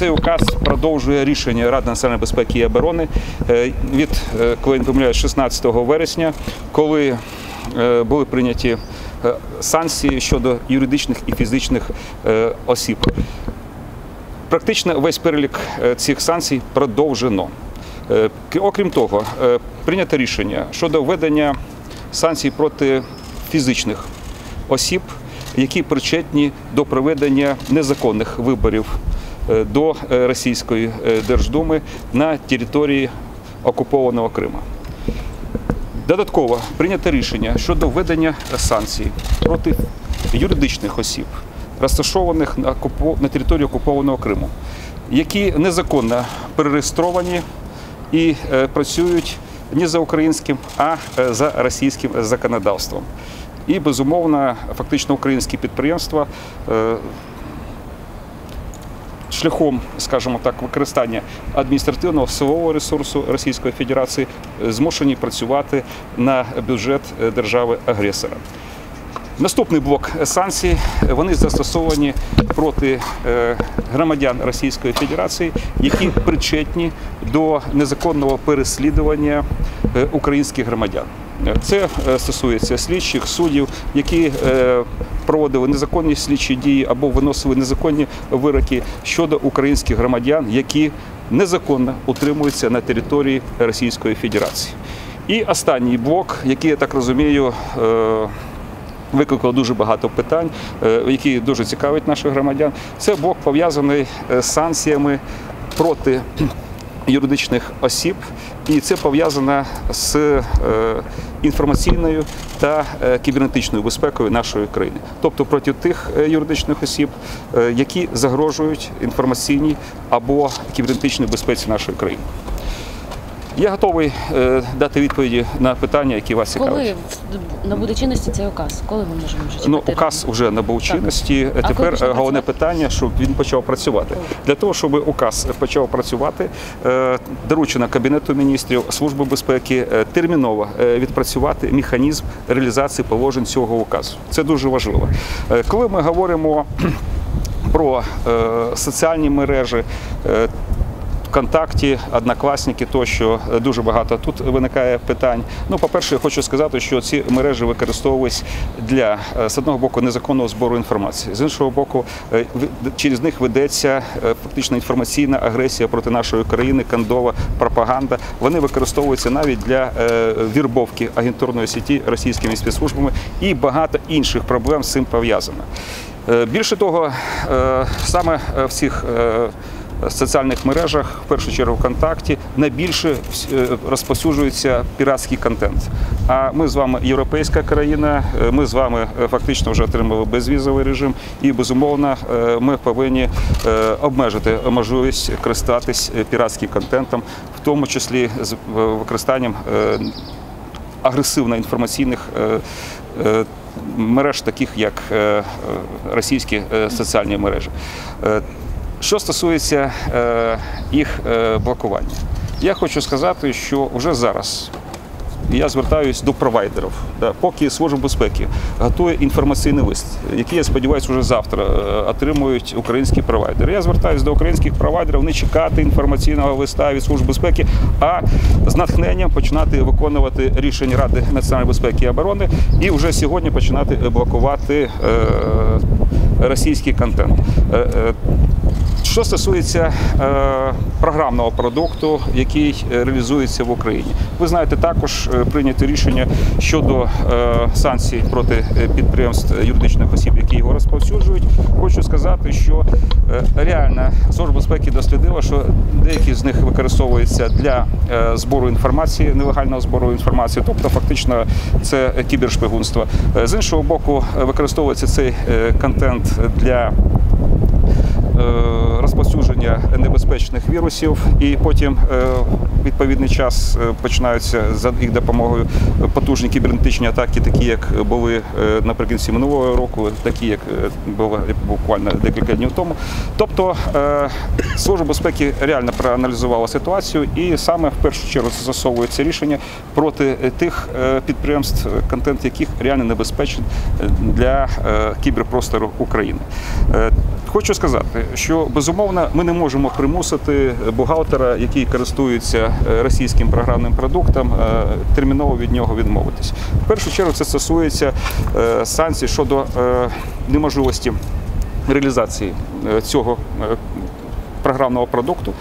цей указ продовжує рішення Ради національної безпеки і оборони е, від, е, коли не помиляюсь, 16 вересня, коли е, були прийняті санкції щодо юридичних і фізичних осіб. Практично весь перелік цих санкцій продовжено. Окрім того, прийнято рішення щодо введення санкцій проти фізичних осіб, які причетні до проведення незаконних виборів до е, Російської е, Держдуми на території окупованого Криму. Додатково прийнято рішення щодо введення санкцій проти юридичних осіб, розташованих на, території окупованого Криму, які незаконно перереєстровані і е, працюють не за українським, а е, за російським законодавством. І безумовно, фактично українські підприємства е, шляхом, скажімо так, використання адміністративного силового ресурсу Російської Федерації е, змушені працювати на бюджет е, держави-агресора. Наступний блок санкцій вони застосовані проти е, громадян Російської Федерації, які причетні до незаконного переслідування е, українських громадян. Е, Це е, стосується слідчих суддів, які е, проводили незаконні слідчі дії або виносили незаконні вироки щодо українських громадян, які незаконно утримуються на території Російської Федерації. І останній блок, який я так розумію. е, викликало дуже багато питань, е, які дуже цікавить наших громадян. Це блок пов'язаний е, з санкціями проти юридичних осіб, і це пов'язано з е, інформаційною та е, кібернетичною безпекою нашої країни, тобто проти тих е, юридичних осіб, які загрожують інформаційній або кібернетичній безпеці нашої країни. Я готовий е, дати відповіді на питання, які вас цікавлять. Коли набуде чинності цей указ? Коли ми можемо вже Ну, указ вже набув чинності. А коли Тепер почне е, головне працювати? питання, щоб він почав працювати. Для того, щоб указ почав працювати, е, доручено Кабінету міністрів Служби безпеки е, терміново е, відпрацювати механізм реалізації положень цього указу. Це дуже важливо. Е, Коли ми говоримо про е, соціальні мережі. е, ВКонтакті, однокласники, тощо е, дуже багато тут виникає питань. Ну, по-перше, я хочу сказати, що ці мережі використовуються для е, з одного боку незаконного збору інформації, з іншого боку, е, через них ведеться фактично інформаційна агресія проти нашої країни, кандова пропаганда. Вони використовуються навіть для вірбовки агентурної сіті російськими спецслужбами і багато інших проблем з цим пов'язано. Більше того, саме в цих соціальних мережах, в першу чергу ВКонтакті, найбільше е, розповсюджується піратський контент. А ми з вами європейська країна, е, ми з вами е, фактично вже отримали безвізовий режим, і безумовно ми повинні обмежити можливість користатись піратським контентом, в тому числі з використанням агресивно-інформаційних е, е, мереж, таких як російські соціальні мережі. Що стосується е, їх е, блокування, я хочу сказати, що вже зараз я звертаюся до провайдерів. Да, поки Служба безпеки готує інформаційний лист, який, я сподіваюся, вже завтра е, отримують українські провайдери. Я звертаюся до українських провайдерів не чекати інформаційного листа від Служби безпеки, а з натхненням починати виконувати рішення Ради національної безпеки і оборони і вже сьогодні починати блокувати е, російський контент. Що стосується е, програмного продукту, який е, реалізується в Україні, ви знаєте, також е, прийнято рішення щодо е, санкцій проти е, підприємств юридичних осіб, які його розповсюджують. Хочу сказати, що е, реально служба безпеки дослідила, що деякі з них використовуються для е, збору інформації, нелегального збору інформації, тобто фактично це кібершпигунство. З іншого боку, використовується цей контент для небезпечних вірусів, і потім е, відповідний час е, починаються за їх допомогою потужні кібернетичні атаки, такі як були е, наприкінці минулого року, такі як е, було буквально декілька днів тому. Тобто Служба безпеки реально проаналізувала ситуацію і саме в першу чергу застосовується рішення проти тих підприємств, контент яких реально небезпечний е, для кіберпростору України. Хочу сказати, що безумовно ми не можемо примусити бухгалтера, який користується російським програмним продуктом, е, терміново від нього відмовитись. В першу чергу це стосується е, санкцій щодо е, неможливості реалізації е, цього е, програмного продукту.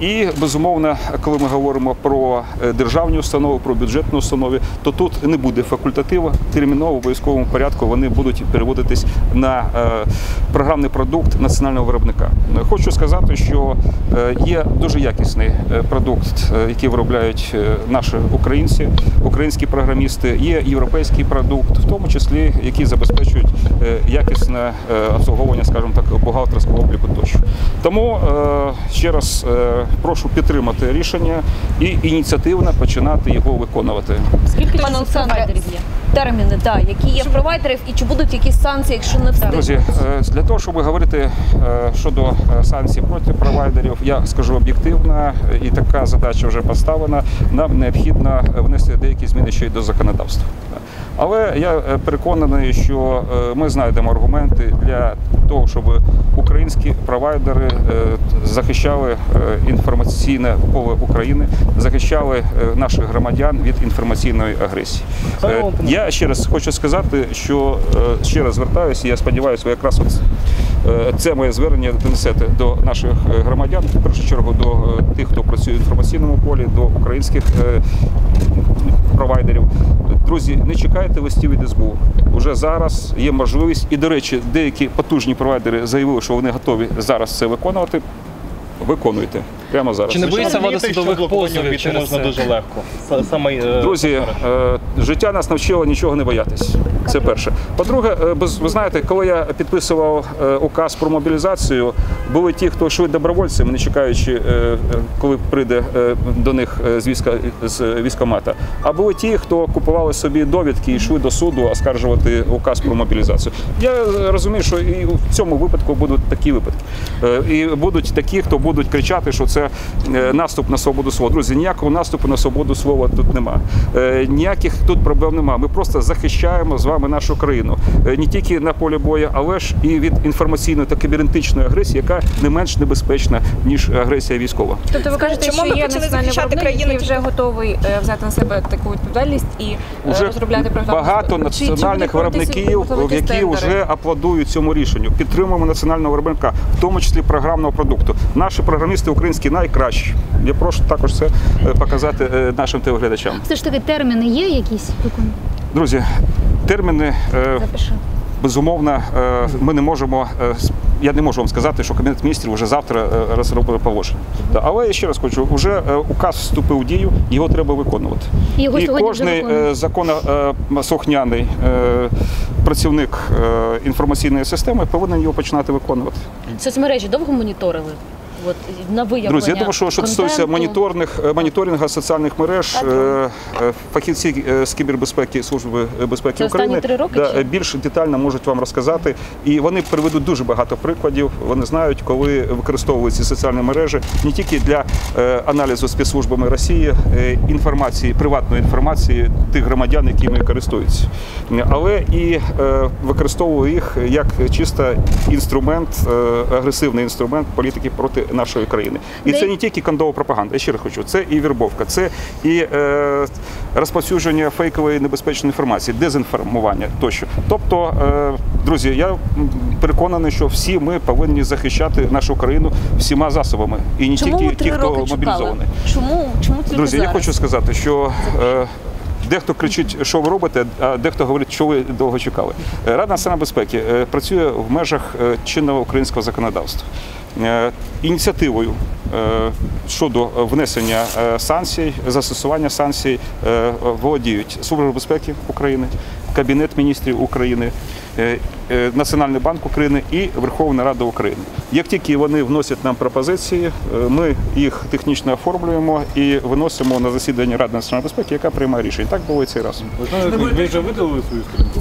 І безумовно, коли ми говоримо про е, державні установи, про бюджетні установи, то тут не буде факультативу. Терміново в обов'язковому порядку вони будуть переводитись на е, програмний продукт національного виробника. Хочу сказати, що е, є дуже якісний продукт, який виробляють наші українці, українські програмісти. Є європейський продукт, в тому числі який забезпечують якісне обслуговування, скажімо так, бухгалтерського обліку тощо. Тому ще раз прошу підтримати рішення і ініціативно починати його виконувати. Скільки Пане провайдерів є? терміни, да, які є в провайдерів, і чи будуть якісь санкції, якщо не встигнуть? Друзі, е, для того, щоб говорити е, щодо е, санкцій проти провайдерів, я скажу об'єктивно, і така задача вже поставлена. Нам необхідно внести деякі зміни ще й до законодавства. Але я е, переконаний, що е, ми знайдемо аргументи для того, щоб українські провайдери е, захищали інформаційне поле України, захищали наших громадян від інформаційної агресії. Я ще раз хочу сказати, що ще раз звертаюся, я сподіваюся, ви якраз от це моє звернення донесете до наших громадян, в першу чергу до тих, хто працює в інформаційному полі, до українських провайдерів. Друзі, не чекайте листів від СБУ. Уже зараз є можливість, і до речі, деякі потужні провайдери заявили, що вони готові зараз це виконувати. Виконуйте прямо зараз. Чи не боїться вводити судових позовів через можна це? дуже легко. Саме е, Друзі, е, життя нас навчило нічого не боятись. Це перше. По-друге, е, ви знаєте, коли я підписував указ про мобілізацію, були ті, хто йшли добровольцями, не чекаючи, коли прийде до них з війська з військомата. А були ті, хто купували собі довідки і йшли до суду оскаржувати указ про мобілізацію. Я розумію, що і в цьому випадку будуть такі випадки. І будуть такі, хто будуть кричати, що це е, наступ на свободу слова. Друзі, ніякого наступу на свободу слова тут нема. Е, Ніяких тут проблем нема. Ми просто захищаємо з вами нашу країну Е, не тільки на полі бою, але ж і від інформаційної та кібернетичної агресії, яка не менш небезпечна ніж агресія військова. Тобто ви кажете, Чому що ми є національний виробник, країну? який вже готовий взяти на себе таку відповідальність і е, Уже розробляти програму? багато Чи- чи національних виробників, які вже аплодують цьому рішенню. Підтримуємо національного виробника, в тому числі програмного продукту. Наші програмісти українські найкращі. Я прошу також це е, показати е, нашим телеглядачам. Все ж таки терміни є якісь? Друзі, терміни е, Запиши. безумовно, ми не можемо. Я не можу вам сказати, що кабінет міністрів вже завтра е, положення. Але я ще раз хочу, вже указ вступив у дію, його треба виконувати. Його І кожний е, працівник інформаційної системи повинен його починати виконувати. Соцмережі довго моніторили? От, на виявлення Друзі, я думаю, що що стосується моніторних е, моніторингу соціальних мереж, Так. е, е, фахівці з кібербезпеки служби безпеки Це України три роки да, більш детально можуть вам розказати. І вони приведуть дуже багато прикладів. Вони знають, коли використовують ці соціальні мережі не тільки для е, аналізу спецслужбами Росії е, інформації, приватної інформації тих громадян, якими користуються, але і е, використовують їх як чисто інструмент, е, агресивний інструмент політики проти нашої країни. І це не тільки кондова пропаганда. Я ще раз хочу, це і вірбовка, це і е, розповсюдження фейкової небезпечної інформації, дезінформування тощо. Тобто, е, друзі, я переконаний, що всі ми повинні захищати нашу країну всіма засобами, і не Чому тільки ті, хто мобілізований. Чому, чому тільки Друзі, зараз? я хочу сказати, що е, дехто кричить, що ви робите, а дехто говорить, що ви довго чекали. Е, Рада національної безпеки е, працює в межах е, чинного українського законодавства. Е, Ініціативою е, щодо внесення е, санкцій, застосування санкцій володіють Служба безпеки України, Кабінет міністрів України, Національний банк України і Верховна Рада України. Як тільки вони вносять нам пропозиції, ми їх технічно оформлюємо і виносимо на засідання Ради національної безпеки, яка приймає рішення. Так було і цей раз. Ви знаєте, ви вже видалили свою сторінку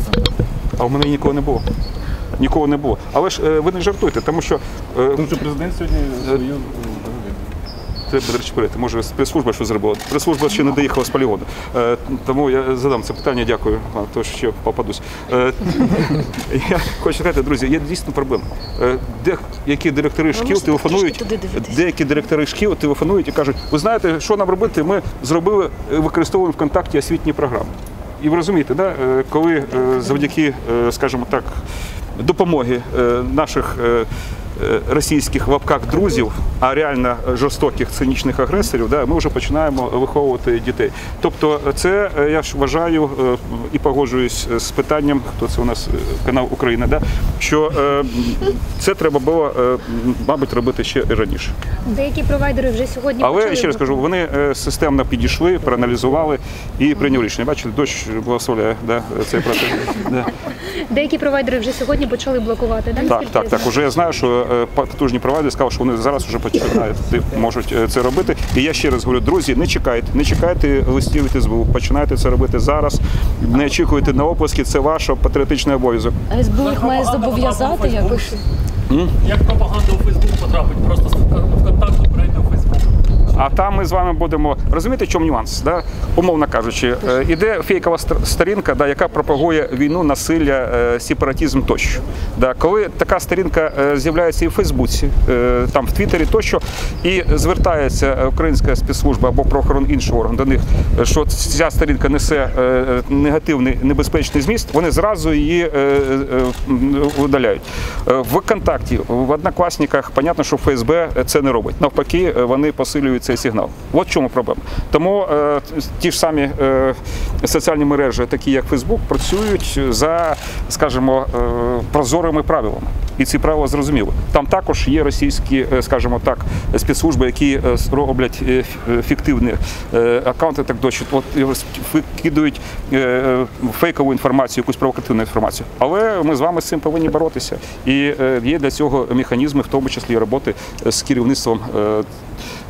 А у мене нікого не було. Нікого не було. Але ж е, ви не жартуйте, тому що е, Тому що президент сьогодні свою Треба до речі, перейти. Може, прес-служба що зробила. Прес-служба ще не доїхала з полігону. Е, тому я задам це питання, дякую, а то ще попадусь. Е, я хочу сказати, друзі, є дійсно проблема. Е, де, які директори шкіл телефонують, деякі директори шкіл телефонують і кажуть, ви знаєте, що нам робити? Ми зробили, е, використовуємо ВКонтакті освітні програми. І ви розумієте, да, коли е, завдяки, е, скажімо так, допомоги е, наших е, російських в лапках друзів, а реально жорстоких цинічних агресорів, да, ми вже починаємо виховувати дітей. Тобто, це е, я ж вважаю е, і погоджуюсь з питанням, хто це у нас е, канал Україна, да, що е, це треба було, е, мабуть, робити ще раніше. Деякі провайдери вже сьогодні Але почали ще раз кажу, вони е, системно підійшли, проаналізували і прийняли рішення. Бачите, дощ благословляє да, цей процес. Да. деякі провайдери вже сьогодні почали блокувати. Да? Так, так, так. Уже я знаю, що е, потужні провайдери сказали, що вони зараз вже починають можуть е, це робити. І я ще раз говорю, друзі, не чекайте, не чекайте листів від СБУ. Починайте це робити зараз. Не очікуйте на оплески, це ваш патріотичний обов'язок. А СБУ їх має зобов'язати якось. Як пропаганда у Фейсбук потрапить? Просто з в контакту. А там ми з вами будемо розумієте, в чому нюанс? Да? Умовно кажучи, е, іде фейкова сторінка, да, яка пропагує війну, насилля, е, сепаратизм тощо. Да, коли така сторінка е, з'являється і в Фейсбуці, там в Твіттері тощо, і звертається українська спецслужба або правоохоронний інший орган до них, що ця сторінка несе негативний небезпечний зміст, вони зразу її видаляють. В контакті, в однокласниках, понятно, що ФСБ це не робить. Навпаки, вони посилюють цей сигнал. От в чому проблема. Тому е, ті ж самі е, соціальні мережі, такі як Фейсбук, працюють за, скажімо, е, прозорими правилами. І ці правила зрозуміли. Там також є російські, е, скажімо так, спецслужби, які е, роблять е, фіктивні аккаунти, так далі. От е, фейкову інформацію, якусь провокативну інформацію. Але ми з вами з цим повинні боротися. І є для цього механізми, в тому числі роботи з керівництвом.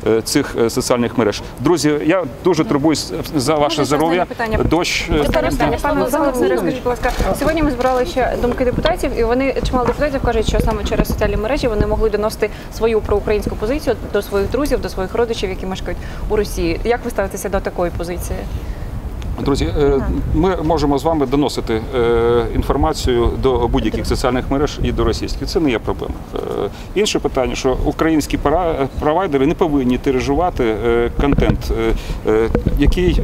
Е, Цих е, соціальних мереж, друзі, я дуже турбуюсь за ваше здоров'я. Дощ е, останнє, пане Олександре, розкажіть, будь ласка, сьогодні ми збирали ще думки депутатів, і вони чимало депутатів кажуть, що саме через соціальні мережі вони могли доносити свою проукраїнську позицію до своїх друзів, до своїх родичів, які мешкають у Росії. Як ви ставитеся до такої позиції? Друзі, е, ми можемо з вами доносити е, інформацію до будь-яких соціальних мереж і до російських. Це не є проблема. Е, Інше питання, що українські провайдери не повинні тиражувати контент, який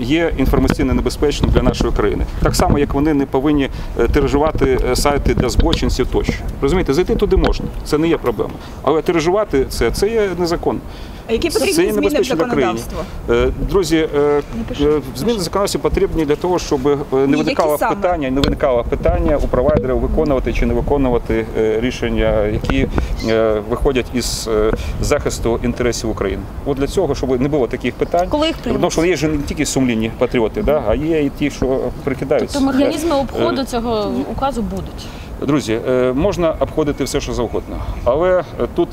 є інформаційно небезпечним для нашої країни. Так само, як вони не повинні тиражувати сайти для збочинців тощо. Розумієте, зайти туди можна, це не є проблема. Але тиражувати це, це є незаконно. А які Це є небезпечно для країни. Друзі, е, зміни законодавства потрібні для того, щоб е, не виникало питання, не виникало питання у провайдерів виконувати чи не виконувати е, рішення, які е, виходять із захисту інтересів України. От для цього, щоб не було таких питань, Коли їх приймуть? тому що є ж не тільки сумлінні патріоти, да, а є і ті, що прикидаються. Тобто механізми обходу цього указу будуть. Друзі, можна обходити все, що завгодно, але тут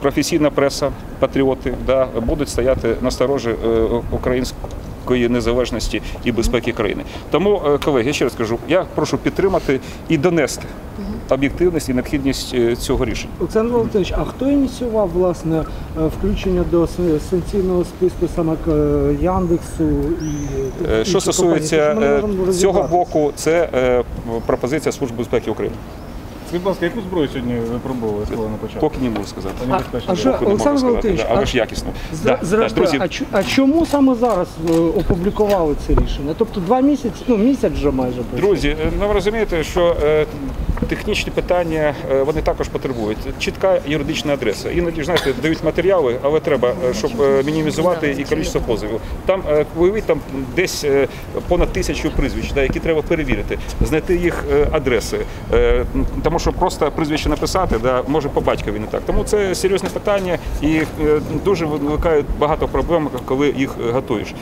професійна преса, патріоти да, будуть стояти на сторожі е, української незалежності і безпеки країни. Тому, е, колеги, я ще раз кажу, я прошу підтримати і донести об'єктивність і необхідність е, цього рішення. Олександр Валентинович, а хто ініціював власне е, включення до санкційного списку саме Яндексу і Що стосується цього боку, це пропозиція Служби безпеки України. Скажіть, будь ласка, яку зброю сьогодні випробовували, сказали на початку? Поки не можу сказати. А, а, а що- Поки не можу Олександр сказати, Валентинович, да, але а- ж якісно. З- Да, да, Зрештою, друзі, а, а чому саме зараз е, опублікували це рішення? Тобто два місяці, ну місяць вже майже пройшов. Друзі, е, ну ви розумієте, що е, технічні питання е, вони також потребують. Чітка юридична адреса. Іноді ж, знаєте, дають матеріали, але треба, е, щоб е, мінімізувати і кількість позовів. Там е, там десь понад тисячу прізвищ, да, які треба перевірити, знайти їх адреси. Тому що просто прізвище написати, да, може по батькові не так. Тому це серйозне питання і дуже виникає багато проблем, коли їх готуєш.